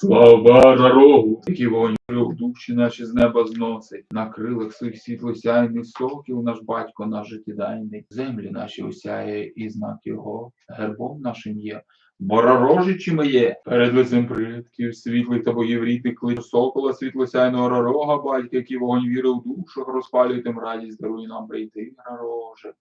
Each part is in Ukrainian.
Слава рогу, який вогонь в душі наші з неба зносить, на крилах своїх світлосяйних соків наш батько наш життєдайний, землі наші осяє і знак його, гербом нашим є. Боророжичі є, перед лицем предків, світлих та богів ріти клич сокола, світлосяйного ророга, батька, який вогонь віри в душах, розпалює тим радість, даруй нам прийти, ророже.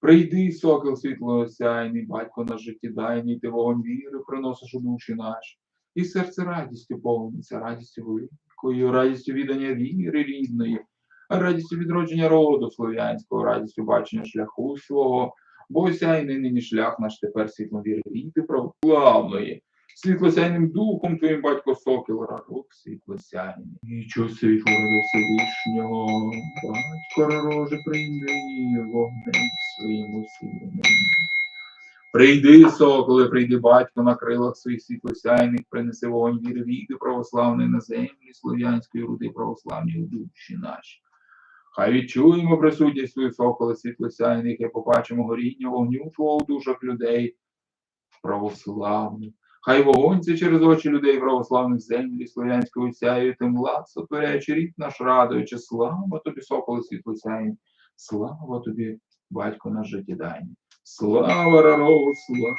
Прийди, сокол світлосяйний, батько наш життєдайний, ти вогонь віри приносиш у душі наші. І серце радістю повниться, радістю великою, радістю віддання віри рідної, радістю відродження роду слов'янського, радістю бачення шляху свого, бо осяйний нині шлях наш тепер світлом віри віти православної. Світлосяйним духом твоїм батько сокіл рарок світлосяйний. І чого світло ради Всевишнього, батько ророже прийми вогнем своїм усилим. Прийди, соколе, прийди, батько, на крилах своїх світлосяйних, принеси вогонь віри віки православної на землі, слов'янської руди православні у душі наші. Хай відчуємо присутність свою сокола світлосяйних, і побачимо горіння вогню твого у душах людей православних. Хай вогонь це через очі людей православних землі, слов'янської сяю, тим влад, сотворяючи рід наш радуючи, слава тобі, соколе світлосяйний, слава тобі, батько наш життєдайний. Слава Рарогу, слава!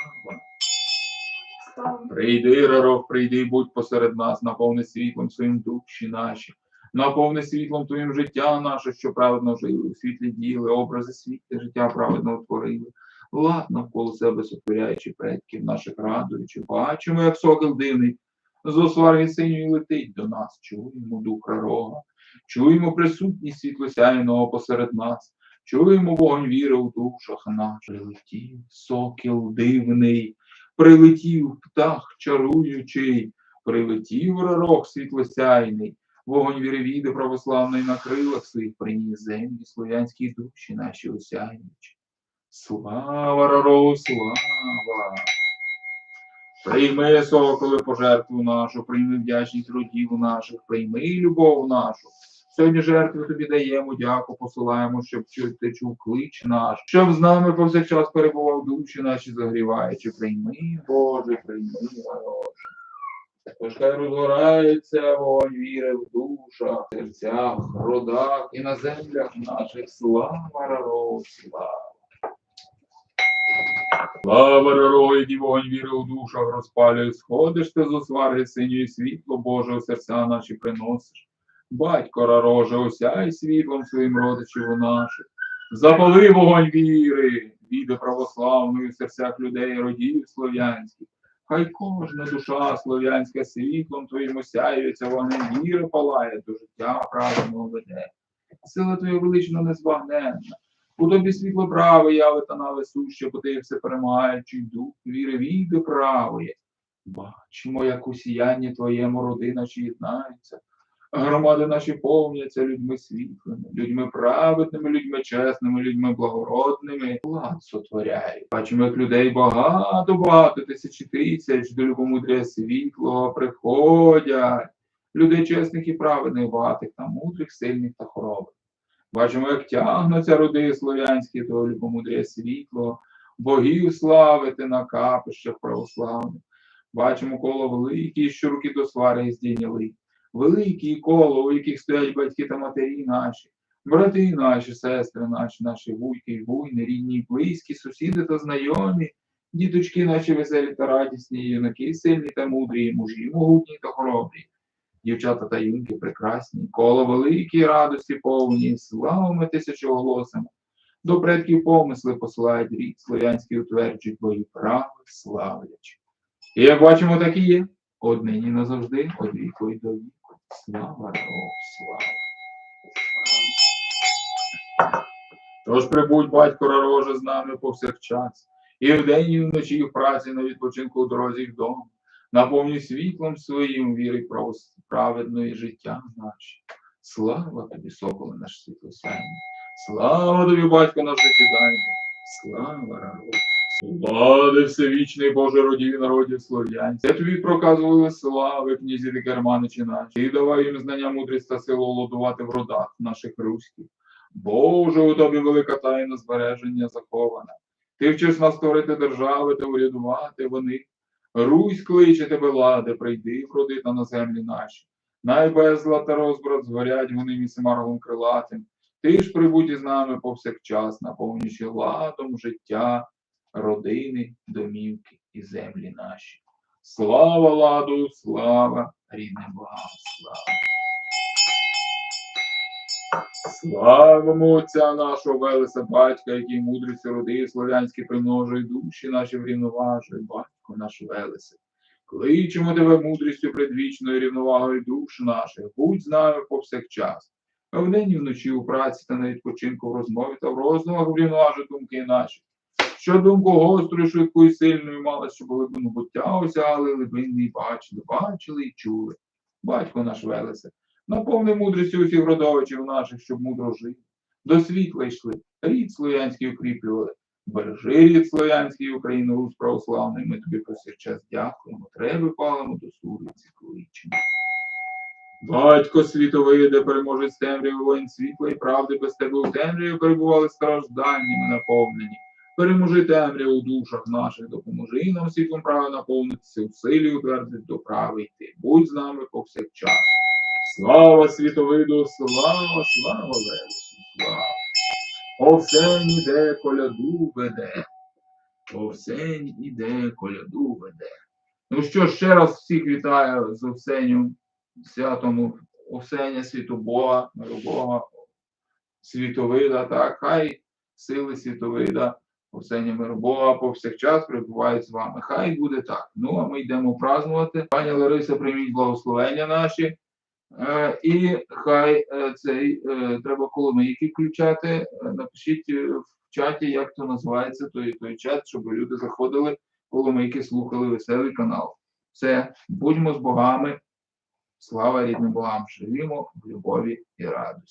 Прийди, Раров, прийди, будь посеред нас, наповни світлом своїм душі наші, наповни світлом твоїм життя наше, що праведно жили, у світлі діли, образи світла, життя праведно творили. Лад навколо себе сотворяючи предків наших радуючи, бачимо, як сокіл дивний, з осварги синьої летить до нас, чуємо дух Рарога, чуємо присутність світлосяйного посеред нас. Чуємо вогонь віри у душах наш. Прилетів сокіл дивний, прилетів птах чаруючий, прилетів ророк світлосяйний, вогонь віри віди православної на крилах своїх приніс землі, слов'янські душі наші осяйничі. Слава ророгу, слава! Прийми, соколи, пожертву нашу, прийми вдячність родів наших, прийми любов нашу. Сьогодні жертву тобі даємо, дяку посилаємо, щоб ти чув клич наш, щоб з нами повсякчас перебував душі наші загріваючи. Прийми, Боже, прийми, Боже. Тож хай розгорається вогонь віри в душах, серцях, родах і на землях наших. Слава Рару, слава! Слава який вогонь віри у душах розпалює, сходиш ти з осварги синьої світло Боже у серця наші приносиш. Батько рароже, осяй світлом своїм родичів у наших. Запали вогонь віри, віди православної в серцях людей, родів слов'янських. Хай кожна душа слов'янська світлом твоїм осяюється, вогнем віри палає, до життя правильного веде. Сила твоя велична незбагненна. У тобі світло праве яви та наве суще, бо ти все перемагаючий дух віри віди правої. Бачимо, як у твоєму роди наші єднаються. Громади наші повняться людьми світлими, людьми праведними, людьми чесними, людьми благородними. Влад сотворяє. Бачимо, як людей багато, багато, тисячі тисяч до любомудря світлого приходять. Людей чесних і праведних, багатих та мудрих, сильних та хоробрих. Бачимо, як тягнуться роди слов'янські до любомудря світлого, богів славити на капищах православних. Бачимо коло великі, що руки до свари здійняли великі коло, у яких стоять батьки та матері наші, брати наші, сестри наші, наші вуйки вуйни, рідні близькі, сусіди та знайомі, діточки наші веселі та радісні, юнаки сильні та мудрі, мужі могутні та хоробрі, дівчата та юнки прекрасні, коло великі радості повні, славами тисячоголосами. До предків помисли посилають рід, слов'янський утверджують бої прави, славлячи. І як бачимо, так і є. Однині назавжди, од віку й до. Слава Богу, слава. Тож прибудь батько Ророже з нами повсякчас, і вдень, і вночі, і в праці на відпочинку у дорозі вдома. Наповнюй світлом своїм віри праведної життя наше. Слава тобі, соколе наш світлосяйний. Слава тобі, батько наш життєдайний. Слава Рару. Влади всевічний Боже родів народів слов'янців. Я тобі проказували слави, князі та керманичі наші, і давай їм знання, мудрість та силу володувати в родах наших руських. Боже, у тобі велика тайна збереження захована. Ти вчиш нас створити держави та урядувати вони. Русь кличе тебе, ладе, прийди, вродита на землі наші. Най безлад та розбрат згорять вони місимарлом крилатим. Ти ж прибудь із нами повсякчас, наповнюючи ладом життя, родини, домівки і землі наші. Слава ладу, слава рідним богам, слава. Славимо Отця нашого Велеса, батька, який мудрістю роди слов'янські примножує душі наші врівноважує, батько наш Велесе. Кличемо тебе мудрістю предвічною рівновагою душ наших, будь з нами повсякчас. Вдень і вночі у праці та на відпочинку в розмові та в роздумах врівноважуй думки наші. Що думку гострою, швидку і сильною мала, щоб глибину буття осягали, глибинні бачили, бачили і чули. Батько наш Велесе, наповни мудрістю усіх родовичів наших, щоб мудро жити. До світла йшли, рід слов'янський укріплювали. Бережи рід слов'янський Україну Русь православний. Ми тобі повсякчас дякуємо. Треба палимо до суриці кличемо. Батько світовий, де переможе темряви воїн світла і правди без тебе у темряві перебували стражданнями наповнені. Переможи темряву у душах наших, допоможи нам світлом права наповнитися, у силі утвердити до прави йти. Будь з нами повсякчас. Слава світовиду, слава, слава Велесу, слава. Овсень іде, коляду веде. Овсень іде, коляду веде. Ну що, ще раз всіх вітаю з Овсеню, святому Овсеня, світу Бога, Бога, світовида, так, хай сили світовида, Овсеня миру Бога повсякчас перебувають з вами. Хай буде так. Ну, а ми йдемо празднувати. Пані Лариса, прийміть благословення наші. Е, і хай е, цей е, треба коломийки включати. Е, Напишіть е, в чаті, як то називається той, той чат, щоб люди заходили, коломийки слухали веселий канал. Все, будьмо з богами. Слава рідним богам, живімо в любові і радості.